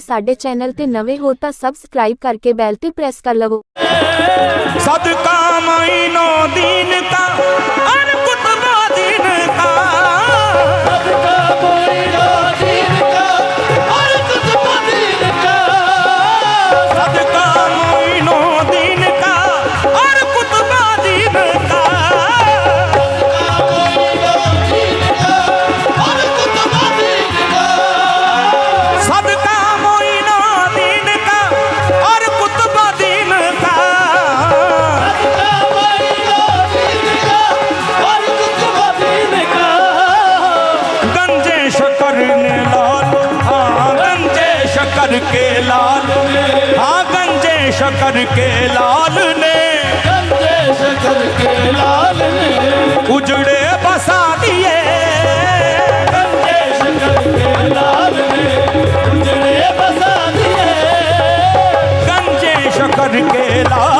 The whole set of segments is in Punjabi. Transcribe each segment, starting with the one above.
ਵੀ ਸਾਡੇ ਚੈਨਲ ਤੇ ਨਵੇਂ ਹੋ ਤਾਂ ਸਬਸਕ੍ਰਾਈਬ ਕਰਕੇ ਬੈਲ ਤੇ ਪ੍ਰੈਸ ਕਰ ਲਵੋ। ਸਦਕਾ ਮਾਈ ਨੋ ਦੀਨ ਸ਼ਕਰ ਕੇ ਲਾਲ ਨੇ। ਗੰਜੇ ਸ਼ਕਰ ਕੇ ਲਾਲ ਨੇ। ਉਜੜੇ ਬਸਾ ਦੀਏ ਗੰਜੇ ਸ਼ਕਰ ਕੇ ਲਾਲ ਨੇ। ਉਜੜੇ ਬਸਾ ਦੀਏ ਗੰਜੇ ਸ਼ਕਰ ਕੇ ਲਾਲ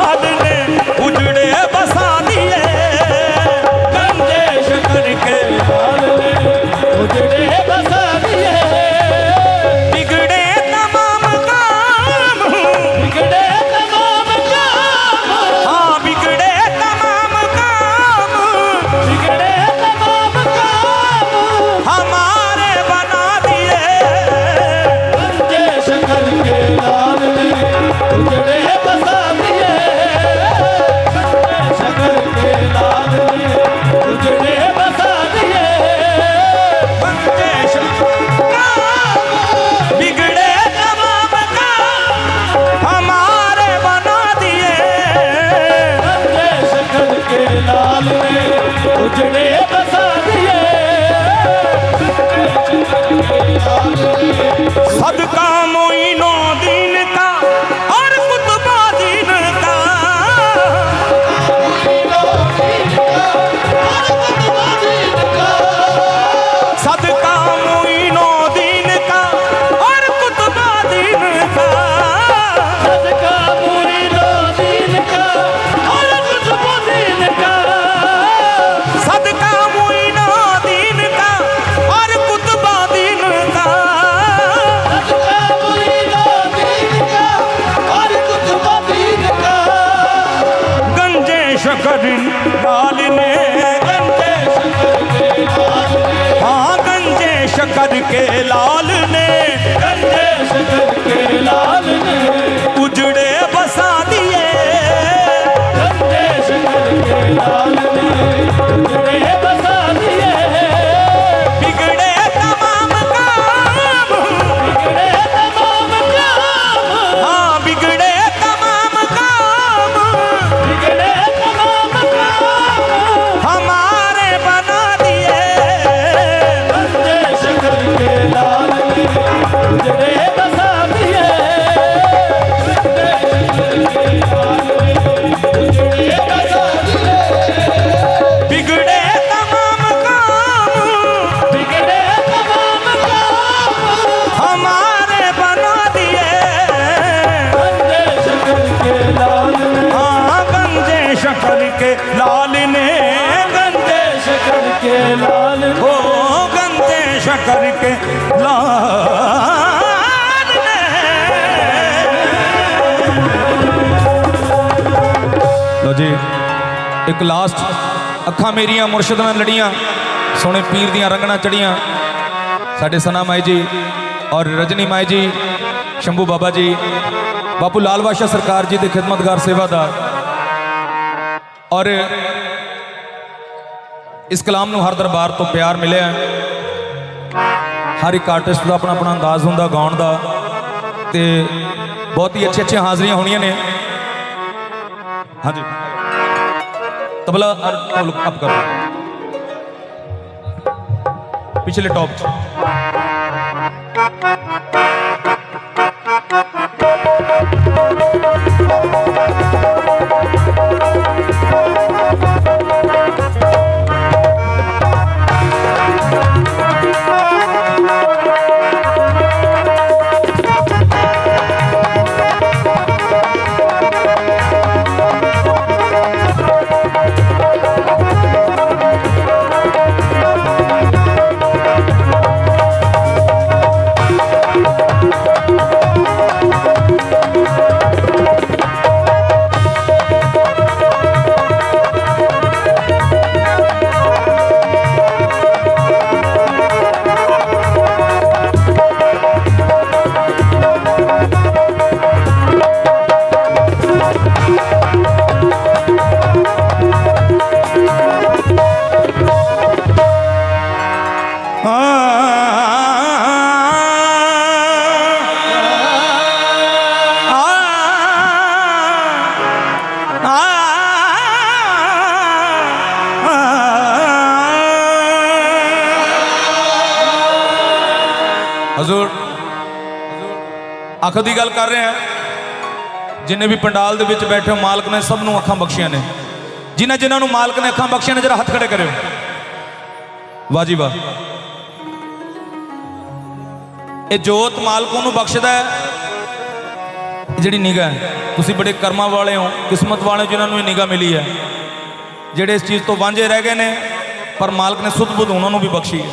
ਉਜੜੇ ਬਸਾਦੀਏ। ਸਦਕਾ ਮੋਈਨੋ के लाल शकर के लाल ने ओ गंजे शकर के लाल ने ਲੋ ਜੀ ਇੱਕ ਲਾਸਟ ਅੱਖਾਂ ਮੇਰੀਆਂ ਮੁਰਸ਼ਿਦ ਨਾਲ ਲੜੀਆਂ ਸੋਹਣੇ ਪੀਰ ਦੀਆਂ ਰੰਗਣਾ ਚੜੀਆਂ ਸਾਡੇ ਸਨਾ ਮਾਈ ਜੀ ਔਰ ਰਜਨੀ ਮਾਈ ਜੀ ਸ਼ੰਭੂ ਬਾਬਾ ਜੀ ਬਾਪੂ ਲਾਲ ਬਾਦਸ਼ਾਹ ਸਰਕਾਰ ਜੀ ਦੇ ਖਿਦਮਤਗਾਰ ਸੇਵਾਦਾਰ ਔਰ ਇਸ ਕਲਾਮ ਨੂੰ ਹਰ ਦਰਬਾਰ ਤੋਂ ਪਿਆਰ ਮਿਲਿਆ ਹਰ ਇੱਕ ਆਰਟਿਸਟ ਦਾ ਆਪਣਾ ਆਪਣਾ ਅੰਦਾਜ਼ ਹੁੰਦਾ, ਗਾਉਣ ਦਾ। ਤੇ ਬਹੁਤ ਹੀ ਅੱਛੇ ਅੱਛੇ ਹਾਜ਼ਰੀਆਂ ਹੋਣੀਆਂ ਨੇ। ਹਾਂਜੀ। ਤਬਲਾ ਅਪ ਕਰੋ ਪਿਛਲੇ ਟੌਪ ਚ। ਹਜ਼ੂਰ, ਅੱਖ ਦੀ ਗੱਲ ਕਰ ਰਹੇ ਆ ਜਿੰਨੇ ਵੀ ਪੰਡਾਲ ਦੇ ਵਿੱਚ ਬੈਠੇ ਮਾਲਕ ਨੇ ਸਭ ਨੂੰ ਅੱਖਾਂ ਬਖਸ਼ੀਆਂ ਨੇ। ਜਿਨ੍ਹਾਂ ਜਿਨ੍ਹਾਂ ਨੂੰ ਮਾਲਕ ਨੇ ਅੱਖਾਂ ਬਖਸ਼ੀਆਂ ਨੇ, ਜਰਾ ਹੱਥ ਖੜੇ ਕਰਿਓ। ਵਾਹ ਜੀ ਵਾਹ। ਇਹ ਜੋਤ ਮਾਲਕ ਨੂੰ ਬਖਸ਼ਦਾ ਹੈ। ਇਹ ਜਿਹੜੀ ਨਿਗਾਹ ਤੁਸੀਂ ਬੜੇ ਕਰਮਾਂ ਵਾਲੇ ਹੋ, ਕਿਸਮਤ ਵਾਲੇ ਹੋ, ਜਿਨ੍ਹਾਂ ਨੂੰ ਇਹ ਨਿਗਾਹ ਮਿਲੀ ਹੈ। ਜਿਹੜੇ ਇਸ ਚੀਜ਼ ਤੋਂ ਵਾਂਝੇ ਰਹਿ ਗਏ ਨੇ, ਪਰ ਮਾਲਕ ਨੇ ਸੁੱਧ ਬੁੱਧ ਉਹਨਾਂ ਨੂੰ ਵੀ ਬਖਸ਼ੀ ਹੈ।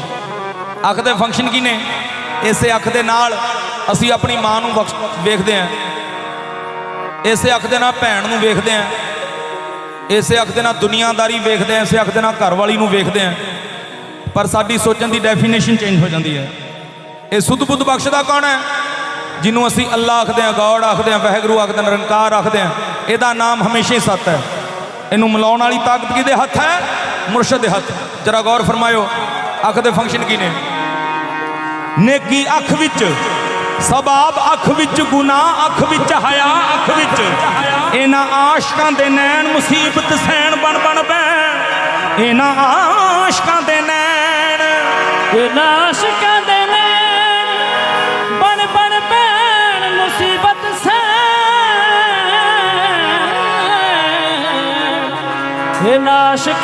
ਅੱਖ ਦੇ ਫੰਕਸ਼ਨ ਕੀ ਨੇ? ਇਸੇ ਅੱਖ ਦੇ ਨਾਲ ਅਸੀਂ ਆਪਣੀ ਮਾਂ ਨੂੰ ਬਖਸ਼, ਵੇਖਦੇ ਹਾਂ। ਇਸੇ ਅੱਖ ਦੇ ਨਾਲ ਭੈਣ ਨੂੰ ਵੇਖਦੇ ਹਾਂ। ਇਸੇ ਅੱਖ ਦੇ ਨਾਲ ਦੁਨੀਆਦਾਰੀ ਵੇਖਦੇ ਹਾਂ। ਇਸੇ ਅੱਖ ਦੇ ਨਾਲ ਘਰ ਵਾਲੀ ਨੂੰ ਵੇਖਦੇ ਹਾਂ। ਪਰ ਸਾਡੀ ਸੋਚਣ ਦੀ ਡੈਫੀਨੇਸ਼ਨ ਚੇਂਜ ਹੋ ਜਾਂਦੀ ਹੈ। ਇਹ ਸੁੱਧ ਬੁੱਧ ਬਖਸ਼ਦਾ ਕੌਣ ਹੈ? ਜਿਹਨੂੰ ਅਸੀਂ ਅੱਲਾ ਆਖਦੇ ਹਾਂ ਗੌਡ ਆਖਦੇ ਹਾਂ, ਵਾਹਿਗੁਰੂ ਆਖਦੇ ਹਾਂ ਨਿਰੰਕਾਰ ਆਖਦੇ ਹਾਂ, ਇਹਦਾ ਨਾਮ ਹਮੇਸ਼ਾ ਹੀ ਸੱਤ ਹੈ। ਇਹਨੂੰ ਮਿਲਾਉਣ ਵਾਲੀ ਤਾਕਤ ਕਿਹਦੇ ਹੱਥ ਹੈ? ਮੁਰਸ਼ਦ ਦੇ ਹੱਥ। ਜਰਾ ਗੌਰ ਫਰਮਾਇਓ, ਅੱਖ ਦੇ ਫੰਕਸ਼ਨ ਕੀ ਨੇ? ਨੇਕੀ ਅੱਖ ਵਿੱਚ, ਸਬਾਬ ਅੱਖ ਵਿੱਚ ਗੁਨਾਹ, ਅੱਖ ਵਿੱਚ ਹਯਾ ਅੱਖ ਵਿੱਚ। ਇਹਨਾਂ ਆਸ਼ਕਾਂ ਦੇ ਨੈਣ ਮੁਸੀਬਤ ਸੈਣ ਬਣ ਬਣ ਬੈਣ। ਇਹਨਾਂ ਆਸ਼ਕਾਂ ਦੇ ਨੈਣ। ਇਹ ਨਾਸ਼ਕਾਂ ਦੇ ਸੈਣ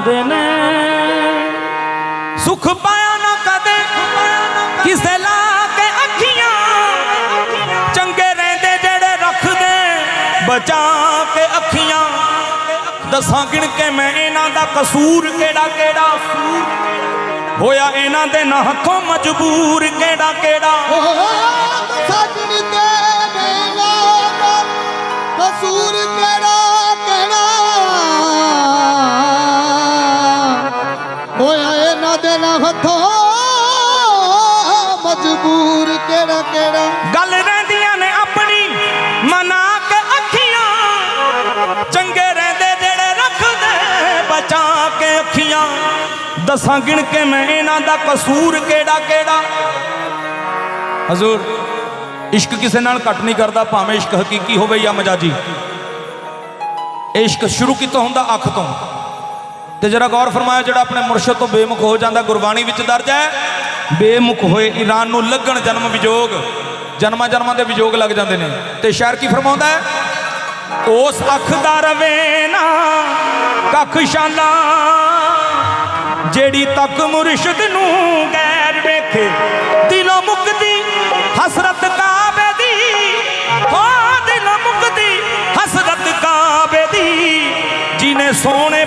ਦੇ ਨੈਣ ਸੁਖ ਪਾਇਆ ਨਾ ਕਦੇ, ਕਿਸੇ ਲਾ ਕੇ ਅੱਖੀਆਂ। ਚੰਗੇ ਰਹਿੰਦੇ ਜਿਹੜੇ ਰੱਖਦੇ, ਬਚਾ ਕੇ ਅੱਖੀਆਂ। ਦੱਸਾਂ ਗਿਣ ਕੇ ਮੈਂ ਇਹਨਾਂ ਦਾ ਕਸੂਰ ਕਿਹੜਾ ਕਿਹੜਾ ਹੋਇਆ ਇਹਨਾਂ ਦੇ ਨਾ ਹੱਥੋਂ ਮਜਬੂਰ ਕਿਹੜਾ ਕਿਹੜਾ? ਚੰਗੇ ਰਹਿੰਦੇ ਜਿਹੜੇ ਰੱਖਦੇ, ਬਚਾ ਕੇ ਅੱਖੀਆਂ। ਦੱਸਾਂ ਗਿਣ ਕੇ ਮੈਂ ਇਹਨਾਂ ਦਾ ਕਸੂਰ ਕਿਹੜਾ ਕਿਹੜਾ? ਹਜ਼ੂਰ, ਇਸ਼ਕ ਕਿਸੇ ਨਾਲ ਘੱਟ ਨਹੀਂ ਕਰਦਾ, ਭਾਵੇਂ ਇਸ਼ਕ ਹਕੀਕੀ ਹੋਵੇ ਜਾਂ ਮਜਾਜੀ। ਇਸ਼ਕ ਸ਼ੁਰੂ ਕਿਤੋਂ ਹੁੰਦਾ? ਅੱਖ ਤੋਂ। ਤੇ ਜਰਾ ਗੌਰ ਫਰਮਾਇਆ ਜਿਹੜਾ ਆਪਣੇ ਮੁਰਸ਼ਦ ਤੋਂ ਬੇਮੁਖ ਹੋ ਜਾਂਦਾ, ਗੁਰਬਾਣੀ ਵਿੱਚ ਦਰਜ ਹੈ, ਬੇਮੁਖ ਹੋਏ ਈਰਾਨ ਨੂੰ ਲੱਗਣ ਜਨਮ ਵਿਜੋਗ। ਜਨਮਾਂ ਜਨਮਾਂ ਦੇ ਵਿਜੋਗ ਲੱਗ ਜਾਂਦੇ ਨੇ। ਤੇ ਸ਼ਾਇਰ ਕੀ ਫਰਮਾਉਂਦਾ ਹੈ? ਉਸ ਅੱਖ ਦਾ ਰਵੇ ਨਾ, ਕੱਖ ਸ਼ਾਨਾ। ਜਿਹੜੀ ਤੱਕ ਮੁਰਸ਼ਿਦ ਨੂੰ ਗੈਰ ਵੇਖੇ, ਦਿਲੋਂ ਮੁਕਦੀ ਹਸਰਤ ਕਾਬੇ ਦੀ। ਹੋ, ਦਿਲੋਂ ਮੁਕਦੀ ਹਸਰਤ ਕਾਬੇ ਦੀ। ਜਿਨੇ ਸੋਹਣੇ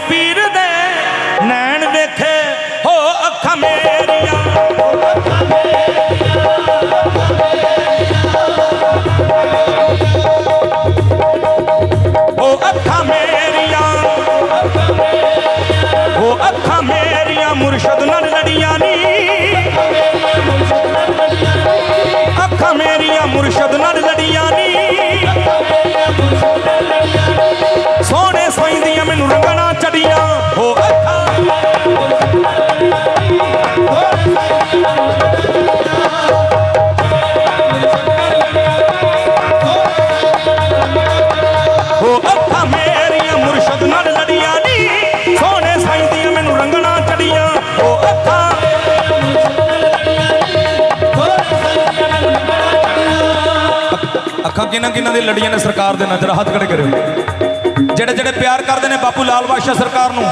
ਅੱਖਾਂ ਕਿਹਨਾਂ ਕਿਹਨਾਂ ਦੀ ਲੜੀਆਂ ਨੇ ਸਰਕਾਰ ਦੇ ਨਾਲ ਜਰਾ ਹੱਥ ਖੜੇ ਕਰਿਓ। ਜਿਹੜੇ ਜਿਹੜੇ ਪਿਆਰ ਕਰਦੇ ਨੇ ਬਾਪੂ ਲਾਲ ਬਾਦਸ਼ਾਹ ਸਰਕਾਰ ਨੂੰ।